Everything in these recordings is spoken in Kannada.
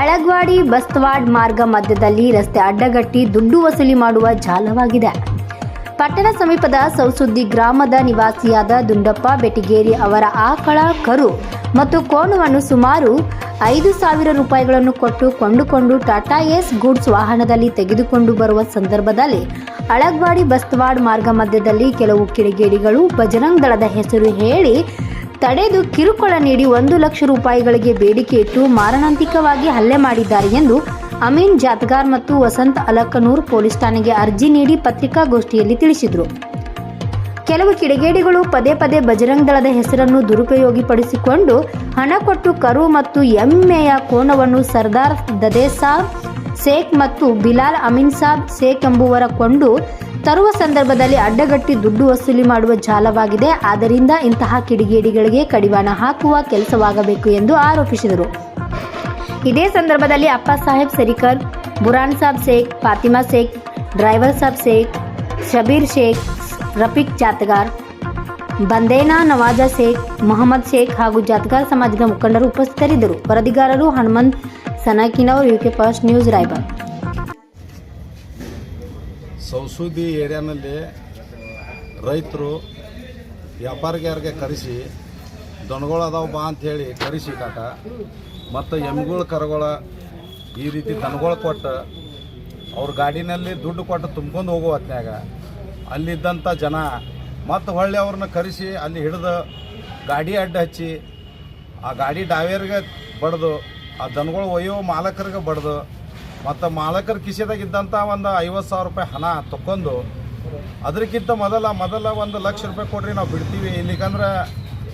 ಅಳಗ್ವಾಡಿ ಬಸ್ತವಾಡ್ ಮಾರ್ಗ ಮಧ್ಯದಲ್ಲಿ ರಸ್ತೆ ಅಡ್ಡಗಟ್ಟಿ ದುಡ್ಡು ವಸೂಲಿ ಮಾಡುವ ಜಾಲವಾಗಿದೆ. ಪಟ್ಟಣ ಸಮೀಪದ ಸೌಸುದ್ದಿ ಗ್ರಾಮದ ನಿವಾಸಿಯಾದ ದುಂಡಪ್ಪ ಬೆಟಿಗೇರಿ ಅವರ ಆಕಳ, ಕರು ಮತ್ತು ಕೋಣವನ್ನು ಸುಮಾರು ಐದು ಸಾವಿರ ರೂಪಾಯಿಗಳನ್ನು ಕೊಟ್ಟು ಕೊಂಡುಕೊಂಡು ಟಾಟಾ ಎಸ್ ಗೂಡ್ಸ್ ವಾಹನದಲ್ಲಿ ತೆಗೆದುಕೊಂಡು ಬರುವ ಸಂದರ್ಭದಲ್ಲಿ ಅಳಗ್ವಾಡಿ ಬಸ್ತವಾಡ್ ಮಾರ್ಗ ಮಧ್ಯದಲ್ಲಿ ಕೆಲವು ಕಿಡಿಗೇಡಿಗಳು ಬಜರಂಗ್ ದಳದ ಹೆಸರು ಹೇಳಿ ತಡೆದು ಕಿರುಕುಳ ನೀಡಿ ಒಂದು ಲಕ್ಷ ರೂಪಾಯಿಗಳಿಗೆ ಬೇಡಿಕೆ ಇಟ್ಟು ಮಾರಣಾಂತಿಕವಾಗಿ ಹಲ್ಲೆ ಮಾಡಿದ್ದಾರೆ ಎಂದು ಅಮೀನ್ ಜಾತ್ಗಾರ್ ಮತ್ತು ವಸಂತ್ ಅಲಕನೂರ್ ಪೊಲೀಸ್ ಠಾಣೆಗೆ ಅರ್ಜಿ ನೀಡಿ ಪತ್ರಿಕಾಗೋಷ್ಠಿಯಲ್ಲಿ ತಿಳಿಸಿದರು. ಕೆಲವು ಕಿಡಿಗೇಡಿಗಳು ಪದೇ ಪದೇ ಬಜರಂಗ್ ದಳದ ಹೆಸರನ್ನು ದುರುಪಯೋಗಪಡಿಸಿಕೊಂಡು ಹಣ ಕೊಟ್ಟು ಕರು ಮತ್ತು ಎಮ್ಮೆಯ ಕೋಣವನ್ನು ಸರ್ದಾರ್ ದದೇಸಾಬ್ ಶೇಖ್ ಮತ್ತು ಬಿಲಾಲ್ ಅಮೀನ್ ಸಾಬ್, ಶೇಖ್ ಎಂಬುವರ ಕೊಂಡು ತರುವ ಸಂದರ್ಭದಲ್ಲಿ ಅಡ್ಡಗಟ್ಟಿ ದುಡ್ಡು ವಸೂಲಿ ಮಾಡುವ ಜಾಲವಾಗಿದೆ. ಆದ್ದರಿಂದ ಇಂತಹ ಕಿಡಿಗೇಡಿಗಳಿಗೆ ಕಡಿವಾಣ ಹಾಕುವ ಕೆಲಸವಾಗಬೇಕು ಎಂದು ಆರೋಪಿಸಿದರು. ಇದೇ ಸಂದರ್ಭದಲ್ಲಿ ಅಪ್ಪ ಸಾಹೇಬ್ ಸರಿಕರ್, ಬುರಾನ್ ಸಾಬ್ ಶೇಖ್, ಫಾತಿಮಾ ಶೇಖ್, ಡ್ರೈವರ್ ಸಾಬ್ ಶೇಖ್, ಶಬೀರ್ ಶೇಖ್, ರಫೀಕ್ ಜಾತ್ಗಾರ್, ಬಂದೇನಾ ನವಾಜ ಶೇಖ್, ಮೊಹಮ್ಮದ್ ಶೇಖ್ ಹಾಗೂ ಜಾತ್ಗಾರ್ ಸಮಾಜದ ಮುಖಂಡರು ಉಪಸ್ಥಿತರಿದ್ದರು. ವರದಿಗಾರರು Hanumanth Sanakinavar, UK first news, Raybag. ಸೌಸೂದಿ ಏರಿಯಾನಲ್ಲಿ ರೈತರು ವ್ಯಾಪಾರಿಗಾರಿಗೆ ಕರೆಸಿ, ದನಗಳು ಅದಾವ ಬಾ ಅಂಥೇಳಿ ಕರೆಸಿ ಕಾಟ ಮತ್ತು ಎಮ್ಗಳ ಕರಗಳ ಈ ರೀತಿ ದನಗಳು ಕೊಟ್ಟು ಅವ್ರ ಗಾಡಿನಲ್ಲಿ ದುಡ್ಡು ಕೊಟ್ಟು ತುಂಬ್ಕೊಂಡು ಹೋಗುವ ಹೊತ್ನ್ಯಾಗ ಅಲ್ಲಿದ್ದಂಥ ಜನ ಮತ್ತು ಹೊಳ್ಳಿ ಅವ್ರನ್ನ ಕರೆಸಿ ಅಲ್ಲಿ ಹಿಡಿದು ಗಾಡಿ ಅಡ್ಡ ಹಚ್ಚಿ, ಆ ಗಾಡಿ ಡಾವೇರ್ಗೆ ಬಡ್ದು, ಆ ದನಗಳು ಒಯ್ಯೋ ಮಾಲಕರಿಗೆ ಬಡ್ದು ಮತ್ತು ಮಾಲಕರ ಕಿಸೆದಾಗ ಇದ್ದಂಥ ಒಂದು ಐವತ್ತು ಸಾವಿರ ರೂಪಾಯಿ ಹಣ ತಗೊಂಡು ಅದಕ್ಕಿಂತ ಮೊದಲ ಮೊದಲ ಒಂದು ಲಕ್ಷ ರೂಪಾಯಿ ಕೊಡ್ರಿ ನಾವು ಬಿಡ್ತೀವಿ. ಇಲ್ಲಿಕಂದ್ರೆ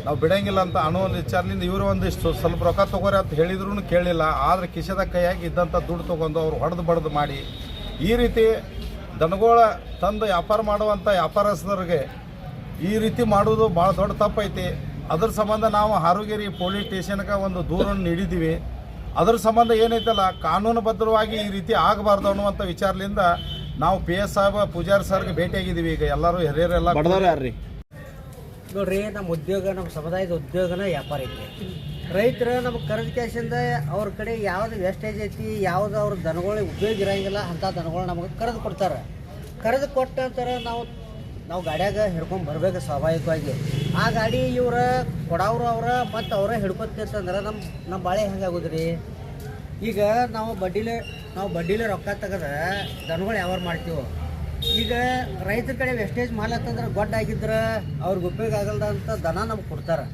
ನಾವು ಬಿಡಂಗಿಲ್ಲ ಅಂತ ಅನ್ನೋ ಒಂದು ವಿಚಾರದಿಂದ ಇವರು ಒಂದಿಷ್ಟು ಸ್ವಲ್ಪ ರೊಕ್ಕ ತೊಗೋರಿ ಅಂತ ಹೇಳಿದ್ರು ಕೇಳಿಲ್ಲ. ಆದರೆ ಕಿಸೆದಾಗ ಕೈಯಾಗಿ ಇದ್ದಂಥ ದುಡ್ಡು ತೊಗೊಂಡು ಅವ್ರು ಹೊಡೆದು ಬಡ್ದು ಮಾಡಿ ಈ ರೀತಿ ದನಗಳ ತಂದು ವ್ಯಾಪಾರ ಮಾಡುವಂಥ ವ್ಯಾಪಾರಸ್ಥರಿಗೆ ಈ ರೀತಿ ಮಾಡೋದು ಭಾಳ ದೊಡ್ಡ ತಪ್ಪೈತಿ. ಅದ್ರ ಸಂಬಂಧ ನಾವು ಹಾರುಗೇರಿ ಪೊಲೀಸ್ ಸ್ಟೇಷನ್ಗೆ ಒಂದು ದೂರನ್ನು ನೀಡಿದ್ದೀವಿ. ಅದ್ರ ಸಂಬಂಧ ಏನೈತಲ್ಲ ಕಾನೂನುಬದ್ಧವಾಗಿ ಈ ರೀತಿ ಆಗಬಾರ್ದು ಅನ್ನುವಂಥ ವಿಚಾರದಿಂದ ನಾವು ಪಿ ಎಸ್ ಸಾಹೇಬ ಪೂಜಾರಿ ಸರ್ಗೆ ಭೇಟಿಯಾಗಿದ್ದೀವಿ. ಈಗ ಎಲ್ಲರೂ ಹಿರಿಯರೆಲ್ಲ ಯಾರ್ರಿ? ನೋಡ್ರಿ ನಮ್ಮ ಉದ್ಯೋಗ ನಮ್ಮ ಸಮುದಾಯದ ಉದ್ಯೋಗನ ವ್ಯಾಪಾರ ಐತಿ ರೈತರು ನಮ್ಗೆ ಕರೆದ ಕ್ಯಾಶಿಂದ ಅವ್ರ ಕಡೆ ಯಾವ್ದು ವೇಸ್ಟೇಜ್ ಐತಿ ಯಾವ್ದು ಅವ್ರ ದನಗಳಿಗೆ ಉಪಯೋಗ ಇರೋಂಗಿಲ್ಲ ಅಂಥ ದನಗಳು ನಮಗೆ ಕರೆದು ಕೊಡ್ತಾರೆ. ಕರೆದು ಕೊಟ್ಟ ನಂತರ ನಾವು ನಾವು ಗಾಡ್ಯಾಗ ಹಿಡ್ಕೊಂಡು ಬರ್ಬೇಕು ಸ್ವಾಭಾವಿಕವಾಗಿ. ಆ ಗಾಡಿ ಇವ್ರ ಕೊಡವ್ರು ಅವ್ರ ಮತ್ತು ಅವರ ಹಿಡ್ಕೊತಿತ್ತಂದ್ರೆ ನಮ್ಮ ನಮ್ಮ ಬಾಳೆ ಹೆಂಗಾಗೋದ್ರಿ ಈಗ ನಾವು ಬಡ್ಡಿಲೆ ನಾವು ಬಡ್ಡಿಲೆ ರೊಕ್ಕ ತೆಗೆದ ದನಗಳು ಯಾವ ಮಾಡ್ತೀವೋ. ಈಗ ರೈತರ ಕಡೆ ವೆಸ್ಟೇಜ್ ಮಾಲತ್ತಂದ್ರೆ ಗೊಡ್ಡ ಆಗಿದ್ರೆ ಅವ್ರಿಗೆ ಉಪಯೋಗ ಆಗಲ್ದ ಅಂತ ದನ ನಮ್ಗೆ ಕೊಡ್ತಾರೆ.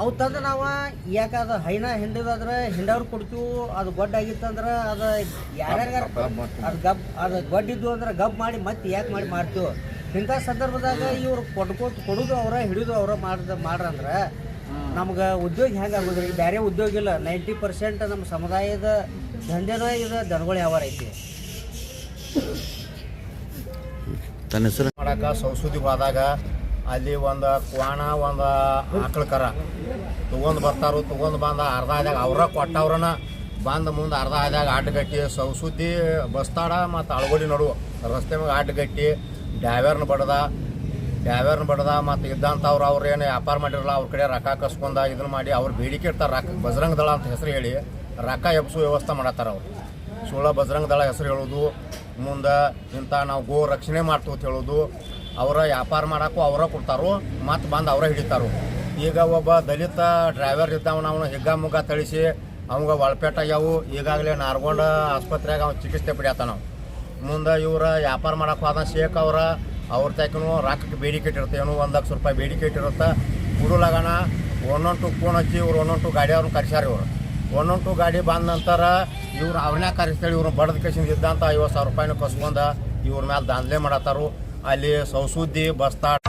ಅವು ತಂದು ನಾವು ಯಾಕೆ ಅದು ಹೈನ ಹಿಂಡಿದಾದ್ರೆ ಹಿಂಡವ್ರು ಕೊಡ್ತೀವಿ, ಅದು ಗೊಡ್ಡ ಆಗಿತ್ತಂದ್ರೆ ಅದು ಯಾರ್ಯಾರ ಅದು ಗಬ್, ಅದು ಗೊಡ್ಡಿದ್ದು ಅಂದ್ರೆ ಗಬ್ ಮಾಡಿ ಮತ್ತೆ ಯಾಕೆ ಮಾಡಿ ಮಾಡ್ತೀವಿ ಇಂಥ ಸಂದರ್ಭದಾಗ ಇವ್ರು ಕೊಡ್ಕೊತ ಕೊಡೋದು ಅವರ ಹಿಡಿದು ಅವರ ಮಾಡ್ದ ಮಾಡ್ರಂದ್ರೆ ನಮ್ಗೆ ಉದ್ಯೋಗ ಹೆಂಗೆ ಆಗೋದ್ರಿ? ಬೇರೆ ಉದ್ಯೋಗ ಇಲ್ಲ. ನೈಂಟಿ ಪರ್ಸೆಂಟ್ ನಮ್ಮ ಸಮುದಾಯದ ದಂಧೆನ ಇದು ದನಗಳು ಯಾವಾರ ಐತಿ. ತನ್ನ ಹೆಸರು? ಮಾಡಕ್ಕೆ ಸಂಸ್ಕೃತಿ ಹೋದಾಗ ಅಲ್ಲಿ ಒಂದು ಕ್ವಾಣ ಒಂದು ಆಕಳ ಕರ. ತೊಗೊಂಡು ಬರ್ತಾರು ತೊಗೊಂಡು ಬಂದ ಅರ್ಧ ಆದಾಗ ಅವ್ರ ಕೊಟ್ಟವ್ರನ್ನ ಬಂದ ಮುಂದೆ ಅರ್ಧ ಆದಾಗ ಅಡ್ಡಗಟ್ಟಿ ಸೌಸುದ್ದಿ ಬಸ್ತಾಡ ಮತ್ತು ಅಳಗೋಡಿ ನಡು ರಸ್ತೆ ಮ್ಯಾಗ ಗಟ್ಟಿ ಡ್ರೈವರ್ನ ಬಡ್ದ ಡ್ರೈವರ್ನ ಬಡ್ದ ಮತ್ತು ಇದ್ದಂಥವ್ರು ಅವ್ರು ಏನು ವ್ಯಾಪಾರ ಮಾಡಿರಲ್ಲ, ಅವ್ರ ಕಡೆ ರೊಕ್ಕ ಕಸ್ಕೊಂಡ ಇದನ್ನ ಮಾಡಿ ಅವ್ರು ಬೇಡಿಕೆ ಇರ್ತಾರೆ ರೊಕ್ಕ ಬಜರಂಗ ದಳ ಅಂತ ಹೆಸರು ಹೇಳಿ ರೊಕ್ಕ ಎಬ್ಸು ವ್ಯವಸ್ಥೆ ಮಾಡತ್ತಾರ ಅವರು. ಸುಳ್ಳ ಬಜರಂಗ ದಳ ಹೆಸರು ಹೇಳೋದು, ಮುಂದೆ ಇಂಥ ನಾವು ಗೋ ರಕ್ಷಣೆ ಮಾಡ್ತೀವಿ ಅಂತ ಹೇಳೋದು, ಅವರ ವ್ಯಾಪಾರ ಮಾಡೋಕ್ಕೂ ಅವರ ಕೊಡ್ತಾರೋ, ಮತ್ತು ಬಂದು ಅವರ ಹಿಡಿತಾರೋ. ಈಗ ಒಬ್ಬ ದಲಿತ ಡ್ರೈವರ್ ಇದ್ದವನ ಅವನು ಹಿಗ್ಗ ಮುಗ್ಗ ತಳಿಸಿ ಅವಂಗ ಒಳಪೇಟ ಯಾವು ಈಗಾಗಲೇ ನಾರ್ಗೊಂಡ ಆಸ್ಪತ್ರೆಗೆ ಅವ್ನು ಚಿಕಿತ್ಸೆ ಪಡ್ಯಾತ ನಾವು. ಮುಂದೆ ಇವ್ರ ವ್ಯಾಪಾರ ಮಾಡಕ್ಕೆ ಹೋದ ಶೇಖ್ ಅವ್ರ ಅವ್ರ ತಕ್ಕನು ರೊಕ್ಕಕ್ಕೆ ಬೇಡಿಕೆ ಇಟ್ಟಿರುತ್ತೆ ಏನೋ ಒಂದು ಲಕ್ಷ ರೂಪಾಯಿ ಬೇಡಿಕೆ ಇಟ್ಟಿರುತ್ತೆ ಹುಡುಲಾಗಣ ಒಂದೊಂದು ಫೋನ್ ಹಚ್ಚಿ ಇವ್ರು ಒಂದೊಂದು ಗಾಡಿ ಅವ್ರನ್ನ ಕರ್ಸ್ಯಾರ ಇವರು. ಒಂದೊಂದು ಗಾಡಿ ಬಂದ ನಂತರ ಇವ್ರು ಅವ್ರನ್ನ ಕರೆಸ್ತೇಳಿ ಇವ್ರನ್ನ ಬಡದ ಕಸಿಂದ ಇದ್ದಂಥ ಐವತ್ತು ಸಾವಿರ ರೂಪಾಯಿನ ಕಸ್ಕೊಂಡ ಇವ್ರ ಮ್ಯಾಲೆ ದಾಂಧಲೆ ಮಾಡತ್ತಾರು ಅಲ್ಲಿ ಸೌಸುದ್ದಿ ಬಸ್ತಾಡ್